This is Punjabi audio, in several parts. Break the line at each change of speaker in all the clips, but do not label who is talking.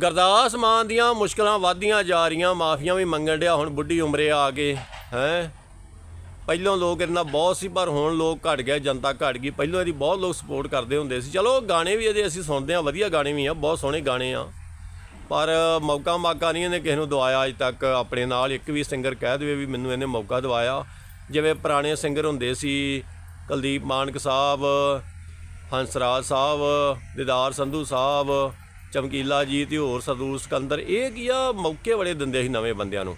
ਗਰਦਾਸ ਮਾਨ ਦੀਆਂ ਮੁਸ਼ਕਲਾਂ ਵਧਦੀਆਂ ਜਾ ਰਹੀਆਂ, ਮਾਫੀਆਂ ਵੀ ਮੰਗਣ ਡਿਆ, ਹੁਣ ਬੁੱਢੀ ਉਮਰੇ ਆ ਕੇ, ਹੈ? ਪਹਿਲਾਂ ਲੋਕ ਇਹਨਾਂ ਬਹੁਤ ਸੀ, ਪਰ ਹੁਣ ਲੋਕ ਘਟ ਗਏ, ਜਨਤਾ ਘਟ ਗਈ। ਪਹਿਲਾਂ ਇਹਦੀ ਬਹੁਤ ਲੋਕ ਸਪੋਰਟ ਕਰਦੇ ਹੁੰਦੇ ਸੀ। ਚਲੋ, ਗਾਣੇ ਵੀ ਇਹਦੇ ਅਸੀਂ ਸੁਣਦੇ ਆ ਵਧੀਆ ਗਾਣੇ ਵੀ ਆ, ਬਹੁਤ ਸੋਹਣੇ ਗਾਣੇ ਆ। ਪਰ ਮੌਕਾ ਮਾਕਾ ਨਹੀਂ ਇਹਨੇ ਕਿਸੇ ਨੂੰ ਦਵਾਇਆ ਅਜ ਤੱਕ ਆਪਣੇ ਨਾਲ। ਇੱਕ ਵੀ ਸਿੰਗਰ ਕਹਿ ਦੇਵੇ ਵੀ ਮੈਨੂੰ ਇਹਨੇ ਮੌਕਾ ਦਵਾਇਆ। ਜਿਵੇਂ ਪੁਰਾਣੇ ਸਿੰਗਰ ਹੁੰਦੇ ਸੀ, ਕੁਲਦੀਪ ਮਾਨਕ ਸਾਹਿਬ, ਹੰਸਰਾਜ ਸਾਹਿਬ, ਦਿਦਾਰ ਸੰਧੂ ਸਾਹਿਬ ਚਮਕੀਲਾ ਜੀ ਤੇ ਹੋਰ ਸਰਦੂਲ ਸਿਕੰਦਰ, ਇਹ ਕੀ ਆ? ਮੌਕੇ ਬੜੇ ਦਿੰਦੇ ਸੀ ਨਵੇਂ ਬੰਦਿਆਂ ਨੂੰ।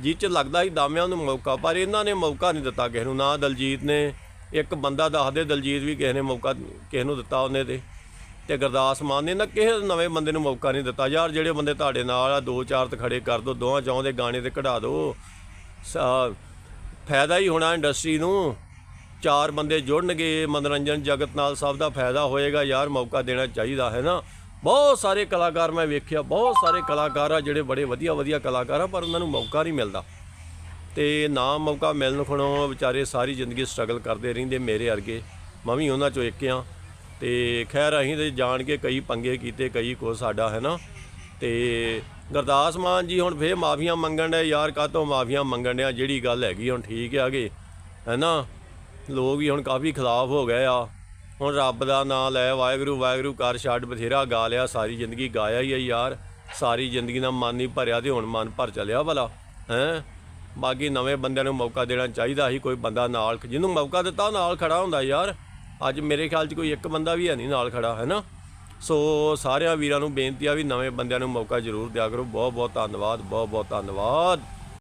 ਜਿਹ ਚ ਲੱਗਦਾ ਸੀ ਦਾਮਿਆਂ ਨੂੰ ਮੌਕਾ, ਪਰ ਇਹਨਾਂ ਨੇ ਮੌਕਾ ਨਹੀਂ ਦਿੱਤਾ ਕਿਸੇ ਨੂੰ। ਨਾ ਦਲਜੀਤ ਨੇ, ਇੱਕ ਬੰਦਾ ਦੱਸਦੇ ਦਲਜੀਤ ਵੀ ਕਿਸੇ ਨੇ ਮੌਕਾ, ਕਿਸੇ ਨੂੰ ਦਿੱਤਾ ਉਹਨੇ ਤੇ। ਤੇ ਗੁਰਦਾਸ ਮਾਨ ਨੇ ਨਾ ਕਿਸੇ ਨਵੇਂ ਬੰਦੇ ਨੂੰ ਮੌਕਾ ਨਹੀਂ ਦਿੱਤਾ। ਯਾਰ, ਜਿਹੜੇ ਬੰਦੇ ਤੁਹਾਡੇ ਨਾਲ ਆ, ਦੋ ਚਾਰ ਤੇ ਖੜੇ ਕਰ ਦੋ, ਦੋਵਾਂ ਚੌਂ ਦੇ ਗਾਣੇ ਤੇ ਕਢਾ ਦਿਓ ਫਾਇਦਾ ਹੀ ਹੋਣਾ ਇੰਡਸਟਰੀ ਨੂੰ। ਚਾਰ ਬੰਦੇ ਜੁੜਨਗੇ, ਮਨੋਰੰਜਨ ਜਗਤ ਨਾਲ ਸਭ ਦਾ ਫਾਇਦਾ ਹੋਏਗਾ। ਯਾਰ, ਮੌਕਾ ਦੇਣਾ ਚਾਹੀਦਾ ਹੈ ਨਾ। ਬਹੁਤ ਸਾਰੇ ਕਲਾਕਾਰ ਮੈਂ ਵੇਖਿਆ, ਬਹੁਤ ਸਾਰੇ ਕਲਾਕਾਰ ਆ ਜਿਹੜੇ ਬੜੇ ਵਧੀਆ ਵਧੀਆ ਕਲਾਕਾਰ ਆ, ਪਰ ਉਹਨਾਂ ਨੂੰ ਮੌਕਾ ਨਹੀਂ ਮਿਲਦਾ। ਤੇ ਨਾ ਮੌਕਾ ਮਿਲਣ ਖਣੋਂ ਵਿਚਾਰੇ ਸਾਰੀ ਜ਼ਿੰਦਗੀ ਸਟਰਗਲ ਕਰਦੇ ਰਹਿੰਦੇ ਮੇਰੇ ਵਰਗੇ। ਮੈਂ ਵੀ ਉਹਨਾਂ ਚੋਂ ਇੱਕ ਆ ਤੇ ਖੈਰ, ਅਸੀਂ ਤੇ ਜਾਣ ਕੇ ਕਈ ਪੰਗੇ ਕੀਤੇ, ਕਈ ਕੋ ਸਾਡਾ ਹੈ ਨਾ ਤੇ ਗੁਰਦਾਸ ਮਾਨ ਜੀ ਹੁਣ ਫੇਰ ਮਾਫੀਆਂ ਮੰਗਣ ਡਿਆ ਯਾਰ ਕਾਹਤੋਂ ਮਾਫੀਆਂ ਮੰਗਣ ਡਿਆ ਜਿਹੜੀ ਗੱਲ ਹੈਗੀ ਹੁਣ ਠੀਕ ਆ ਗਏ ਹੈ ਨਾ ਲੋਕ ਵੀ ਹੁਣ ਕਾਫੀ ਖਿਲਾਫ ਹੋ ਗਏ ਆ। ਹੁਣ ਰੱਬ ਦਾ ਨਾਮ ਲੈ, ਵਾਹਿਗੁਰੂ ਵਾਹਿਗੁਰੂ ਕਰ, ਛੱਡ ਬਥੇਰਾ ਗਾ ਲਿਆ, ਸਾਰੀ ਜ਼ਿੰਦਗੀ ਗਾਇਆ ਹੀ ਆ ਯਾਰ। ਸਾਰੀ ਜ਼ਿੰਦਗੀ ਦਾ ਮਨ ਨਹੀਂ ਭਰਿਆ ਤੇ ਹੁਣ ਮਨ ਭਰ ਚਲਿਆ ਭਲਾ, ਹੈ? ਬਾਕੀ ਨਵੇਂ ਬੰਦਿਆਂ ਨੂੰ ਮੌਕਾ ਦੇਣਾ ਚਾਹੀਦਾ ਸੀ, ਕੋਈ ਬੰਦਾ ਨਾਲ ਜਿਹਨੂੰ ਮੌਕਾ ਦਿੱਤਾ ਉਹ ਨਾਲ ਖੜਾ ਹੁੰਦਾ ਯਾਰ। ਅੱਜ ਮੇਰੇ ਖਿਆਲ 'ਚ ਕੋਈ ਇੱਕ ਬੰਦਾ ਵੀ ਹੈ ਨਹੀਂ ਨਾਲ ਖੜਾ ਹੈ ਨਾ ਸੋ ਸਾਰਿਆਂ ਵੀਰਾਂ ਨੂੰ ਬੇਨਤੀ ਆ ਵੀ ਨਵੇਂ ਬੰਦਿਆਂ ਨੂੰ ਮੌਕਾ ਜ਼ਰੂਰ ਦਿਆ ਕਰੋ। ਬਹੁਤ ਬਹੁਤ ਧੰਨਵਾਦ ਬਹੁਤ ਬਹੁਤ ਧੰਨਵਾਦ।